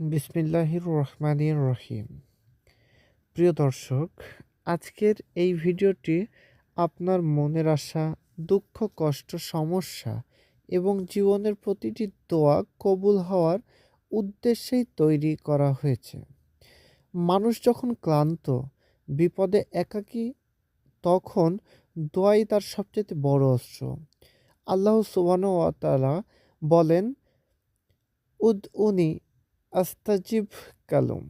বিসমিল্লাহির রহমানির রহিম। প্রিয় দর্শক, আজকের এই ভিডিওটি আপনার মনের আশা, দুঃখ, কষ্ট, সমস্যা এবং জীবনের প্রতিটি দোয়া কবুল হওয়ার উদ্দেশ্যেই তৈরি করা হয়েছে। মানুষ যখন ক্লান্ত, বিপদে একাকী, তখন দোয়াই তার সবচেয়ে বড় অস্ত্র। আল্লাহ সুবান ওয়াতালা বলেন উদ উনি আস্তাজিব কালুম,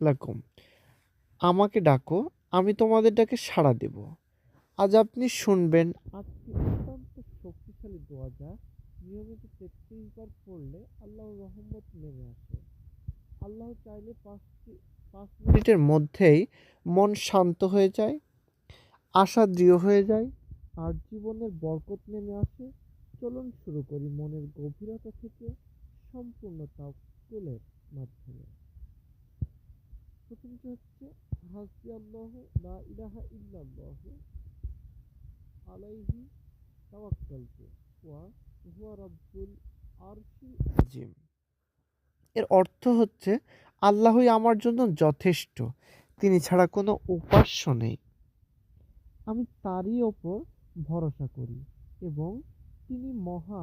লাকুম, আমাকে ডাকো, আমি তোমাদের ডাকে সাড়া দেব। আজ আপনি শুনবেন। আজকে অত্যন্ত শক্তিশালী দোয়া যা নিয়মিত তেত্রিশ বার পড়লে আল্লাহর রহমত নেমে আসে। আল্লাহ চাইলে পাঁচটি, পাঁচ মিনিটের মধ্যেই মন শান্ত হয়ে যায়, আশা দৃঢ় হয়ে যায়, আর জীবনের বরকত নেমে আসে। চলুন শুরু করি মনের গভীরতা থেকে সম্পূর্ণ তাওকুলের মাধ্যমে। প্রথমটি হচ্ছে আল্লাহ ইলাহা ইল্লাল্লাহ আলাইহি তাওয়াক্কালতু ওয়া হুয়া রাব্বুল আজিম এর অর্থ হচ্ছে, আল্লাহই আমার জন্য যথেষ্ট, তিনি ছাড়া কোনো উপাস্য নেই। আমি তারই ওপর ভরসা করি এবং তিনি মহা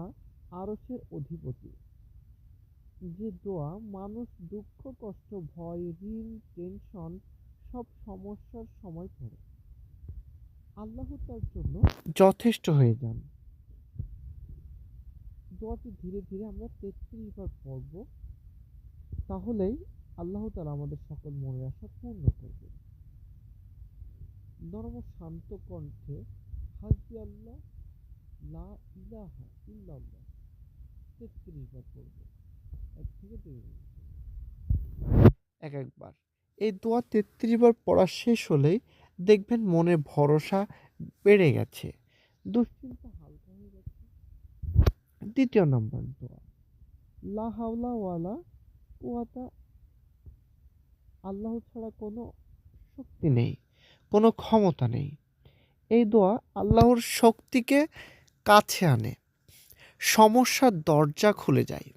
আরসের অধিপতি। যে দোয়া মানুষ দুঃখ, কষ্ট, ভয়, ঋণ টেনশন সব সমস্যার সময় পড়ে। আল্লাহ তার জন্য যথেষ্ট হয়ে যান। দোয়াটি ধীরে ধীরে আমরা তেত্রিশ বার পড়ব, তাহলেই আল্লাহ তালা আমাদের সকল মনের আশা পূর্ণ করবে নরম শান্ত কণ্ঠে, হাসবি আল্লাহ, লা ইলাহা ইল্লাল্লাহ, তেত্রিশ বার পড়ব। এক একবার। এই দোয়া তেত্রিশ বার পড়া শেষ হলেই দেখবেন মনে ভরসা বেড়ে গেছে। দুশ্চিন্তা হালকা হয়ে গেছে। দ্বিতীয় নম্বর দোয়া। লা হাওলা আল্লাহ ছাড়া কোনো শক্তি নেই, কোনো ক্ষমতা নেই। এই দোয়া আল্লাহর শক্তিকে কাছে আনে। সমস্যার দরজা খুলে যায়।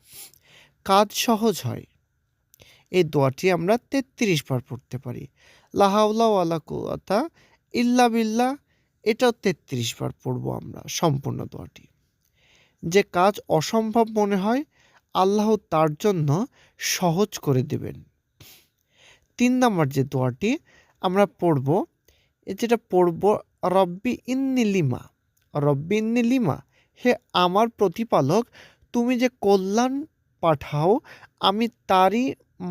কাজ সহজ হয়। এই দোয়াটি আমরা তেত্রিশ বার পড়তে পারি। লাহাউলা ওয়ালা কুয়াতা ইল্লা বিল্লা এটাও তেত্রিশ বার পড়ব আমরা সম্পূর্ণ দোয়াটি। যে কাজ অসম্ভব মনে হয়, আল্লাহ তার জন্য সহজ করে দেবেন। তিন নম্বর যে দোয়াটি আমরা পড়ব যেটা পড়ব, রব্বি ইন্নি লিমা। রব্বি ইন্নি লিমা, হে আমার প্রতিপালক, তুমি যে কল্যাণ পাঠাও, আমি তারই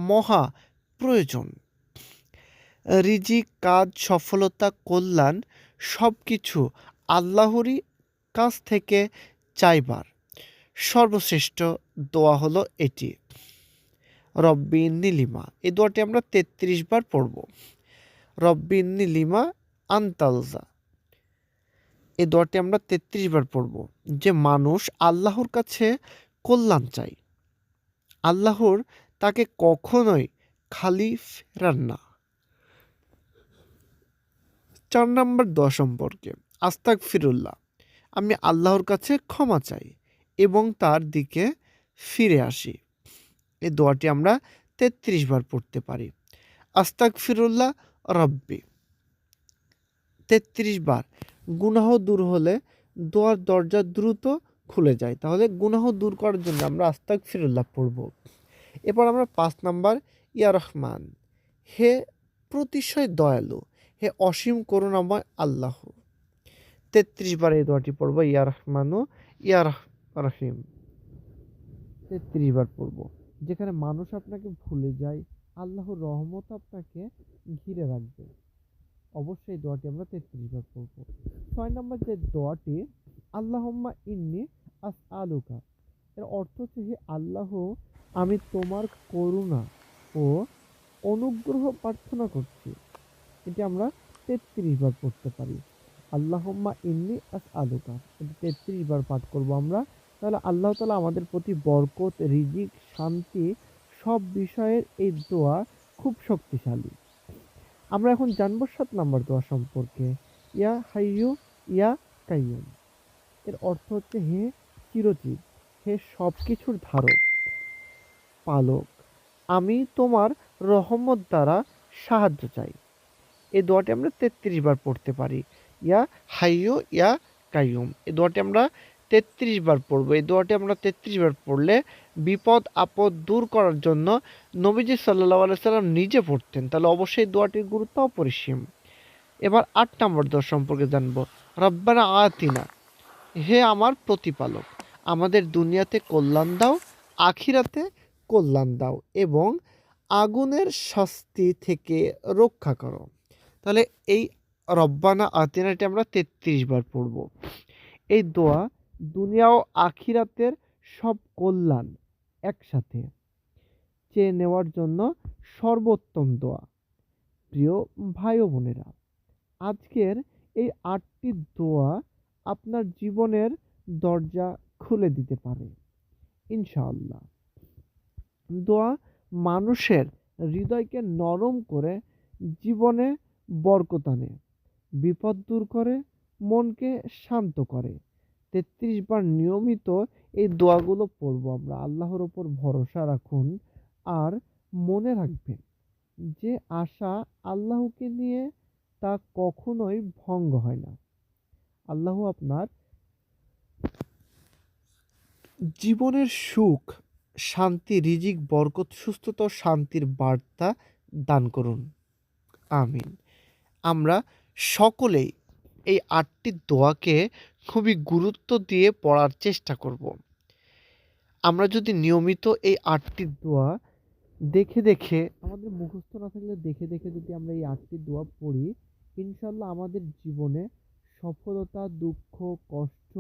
মহা প্রয়োজন। রিজিক কাজ, সফলতা, কল্যাণ সব কিছু আল্লাহরই কাছ থেকে চাইবার। সর্বশ্রেষ্ঠ দোয়া হলো এটি। রব্বি নীলিমা এই দোয়াটি আমরা তেত্রিশ বার পড়ব। রব্বি নীলিমা আন্তালজা এই দোয়াটি আমরা তেত্রিশ বার পড়ব যে মানুষ আল্লাহর কাছে কল্যাণ চাই আল্লাহর তাকে কখনোই খালি ফেরান না। চার নম্বর দোয়া সম্পর্কে আস্তাক ফিরুল্লাহ আমি আল্লাহর কাছে ক্ষমা চাই এবং তার দিকে ফিরে আসি। এই দোয়াটি আমরা তেত্রিশ বার পড়তে পারি। আস্তাক ফিরুল্লাহ রব্বি, তেত্রিশ বার। গুনাহ দূর হলে দোয়ার দরজা দ্রুত খুলে যায়, তাহলে গুনাহ দূর করার জন্য আমরা আস্তাক ফিরুল্লাহ পড়ব। এরপর আমরা পাঁচ নাম্বার, ইয়া রহমান, হে প্রতিশয় দয়ালু, হে অসীম করুণাময় আল্লাহ। তেত্রিশ বার এই দোয়াটি পড়ব, ইয়া রহমানু, ইয়া রহিম। তেত্রিশ বার পড়ব, যেখানে মানুষ আপনাকে ভুলে যায়, আল্লাহর রহমত আপনাকে ঘিরে রাখবে। অবশ্যই দোয়াটি আমরা তেত্রিশ বার পড়ব। ছয় নম্বর যে দোয়াটি, আল্লাহম্মা ইন্নি আস আলুকা। এর অর্থ হচ্ছে হে আল্লাহ, আমি তোমার করুণা ও অনুগ্রহ প্রার্থনা করছি। এটি আমরা তেত্রিশ বার পড়তে পারি। আল্লাহম্মা ইন্নি আস আলুকা। এটি তেত্রিশ বার পাঠ করব আমরা। তাহলে আল্লাহ তালা আমাদের প্রতি বরকত, রিজিক, শান্তি সব বিষয়ের এই দোয়া খুব শক্তিশালী। আমরা এখন জানব সাত নাম্বার দোয়া সম্পর্কে। ইয়া হাইয়ু ইয়া কাইয়ুম এর অর্থ হচ্ছে হে চিরজীব, হে সব কিছুর ধারক, পালক, আমি তোমার রহমত দ্বারা সাহায্য চাই। এই দোয়াটি আমরা তেত্রিশ বার পড়তে পারি। ইয়া হাইয়ো ইয়া কাইয়ুম এই দোয়াটি আমরা তেত্রিশ বার পড়ব। এই দোয়াটি আমরা তেত্রিশ বার পড়লে বিপদ, আপদ দূর করার জন্য নবীজি সাল্লাহ সাল্লাম নিজে পড়তেন। তাহলে অবশ্যই দোয়াটির গুরুত্ব অপরিসীম। এবার আট নম্বর দোয়া সম্পর্কে জানব। রব্বানা আতিনা, হে আমার প্রতিপালক আমাদের দুনিয়াতে কল্যাণ দাও, আখিরাতে কল্যাণ দাও এবং আগুনের শাস্তি থেকে রক্ষা করো। তাহলে এই রব্বানা আতিনাটি আমরা তেত্রিশ বার পড়ব। এই দোয়া দুনিয়া ও আখিরাতের সব কল্যাণ একসাথে চেয়ে নেওয়ার জন্য সর্বোত্তম দোয়া। প্রিয় ভাই বোনেরা, আজকের এই আটটি দোয়া আপনার জীবনের দরজা খুলে দিতে পারে। ইনশাআল্লাহ। দোয়া মানুষের হৃদয়কে নরম করে জীবনে বরকত আনে, বিপদ দূর করে, মনকে শান্ত করে। তেত্রিশ বার নিয়মিত এই দোয়াগুলো পড়ব আমরা। আল্লাহর ওপর ভরসা রাখুন আর মনে রাখবেন যে আশা আল্লাহকে নিয়ে তা কখনোই ভঙ্গ হয় না। আল্লাহ আপনার জীবনের সুখ, শান্তি, রিজিক, বরকত, সুস্থতা, শান্তির বার্তা দান করুন। আমিন। আমরা সকলেই এই আটটি দোয়াকে খুবই গুরুত্ব দিয়ে পড়ার চেষ্টা করব। আমরা যদি নিয়মিত এই আটটি দোয়া দেখে দেখে, আমাদের মুখস্থ না থাকলে দেখে দেখে যদি আমরা এই আটটি দোয়া পড়ি ইনশাল্লাহ আমাদের জীবনে সফলতা, দুঃখ, কষ্ট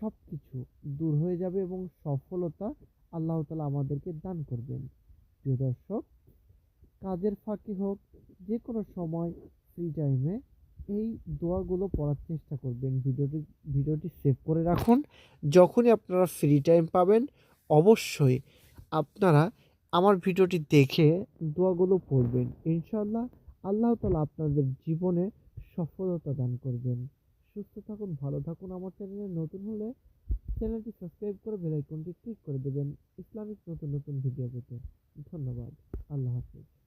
সব কিছু দূর হয়ে যাবে এবং সফলতা আল্লাহ তালা আমাদেরকে দান করবেন। প্রিয় দর্শক, কাজের ফাঁকি হোক যে কোনো সময় ফ্রি টাইমে এই দোয়াগুলো পড়ার চেষ্টা করবেন। ভিডিওটি ভিডিওটি সেভ করে রাখুন। যখনই আপনারা ফ্রি টাইম পাবেন, অবশ্যই আপনারা আমার ভিডিওটি দেখে দোয়াগুলো পড়বেন। ইনশাল্লাহ আল্লাহ তালা আপনাদের জীবনে সফলতা দান করবেন। সুস্থ থাকুন, ভালো থাকুন আমার চ্যানেলে। নতুন হলে চ্যানেলটি সাবস্ক্রাইব করে বেল আইকনটি ক্লিক করে দেবেন। ইসলামিক নতুন নতুন ভিডিও পেতে। ধন্যবাদ। আল্লাহ হাফিজ।